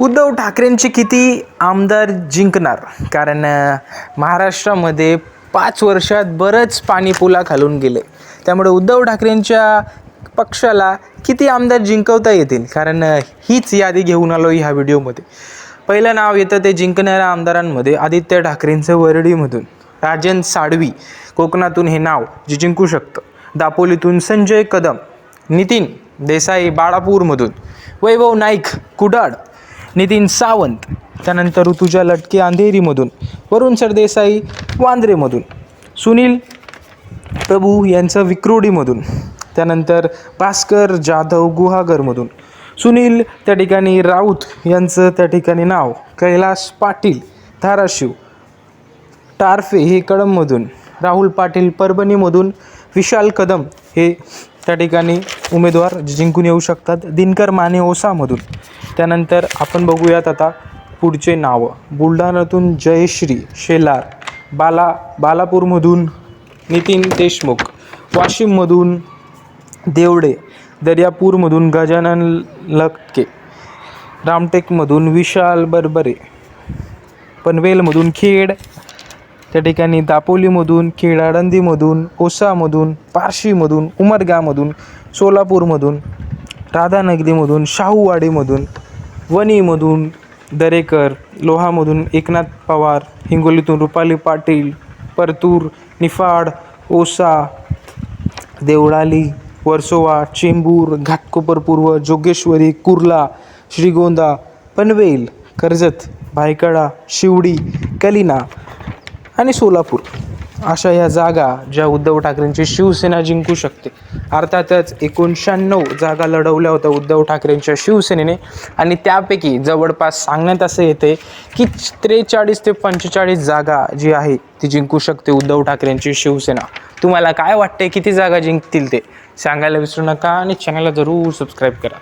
उद्धव ठाकरेंचे किती आमदार जिंकणार? कारण महाराष्ट्रामध्ये पाच वर्षात बरंच पाणी पुला खालून गेले. त्यामुळे उद्धव ठाकरेंच्या पक्षाला किती आमदार जिंकवता येतील? कारण हीच यादी घेऊन आलो ह्या व्हिडिओमध्ये. पहिलं नाव येतं ते जिंकणाऱ्या आमदारांमध्ये आदित्य ठाकरेंचं वरडीमधून. राजन साळवी कोकणातून हे नाव जे जिंकू शकतं. दापोलीतून संजय कदम नितीन देसाई बाळापूरमधून. वैभव नाईक कुडाळ नितीन सावंत त्यानंतर ऋतुजा लटके अंधेरीमधून वरुण सरदेसाई वांद्रेमधून सुनील प्रभू यांचं विक्रोडीमधून त्यानंतर भास्कर जाधव गुहागरमधून सुनील त्या ठिकाणी राऊत यांचं त्या ठिकाणी नाव कैलास पाटील धाराशिव टारफे हे कळममधून राहुल पाटील परभणीमधून विशाल कदम हे त्या ठिकाणी उमेदवार जिंकून येऊ शकतात दिनकर माने ओसामधून. त्यानंतर आपण बघूयात आता पुढचे नावं. बुलढाण्यातून जयश्री शेलार बाला बालापूरमधून नितीन देशमुख वाशिममधून देवडे दर्यापूरमधून गजानन लक्के रामटेकमधून विशाल बरबरे पनवेलमधून खेड त्या ठिकाणी दापोलीमधून खेड आळंदीमधून ओसामधून पारशीमधून उमरगामधून सोलापूरमधून राधानगरीमधून शाहूवाडीमधून वणीमधून दरेकर लोहामधून एकनाथ पवार हिंगोलीतून रुपाली पाटील परतूर निफाड ओसा देवळाली वर्सोवा चेंबूर घाटकोपर पूर्व जोगेश्वरी कुर्ला श्रीगोंदा पनवेल कर्जत भायखळा शिवडी कलिना आणि सोलापूर. अशा ह्या जागा ज्या उद्धव ठाकरेंची शिवसेना जिंकू शकते. अर्थातच एकोणशहाण्णव जागा लढवल्या होत्या उद्धव ठाकरेंच्या शिवसेनेने. आणि त्यापैकी जवळपास सांगण्यात असं येते की त्रेचाळीस ते पंचेचाळीस जागा जी आहे ती जिंकू शकते उद्धव ठाकरेंची शिवसेना. तुम्हाला काय वाटते किती जागा जिंकतील ते? सांगायला विसरू नका आणि चॅनलला जरूर सबस्क्राईब करा.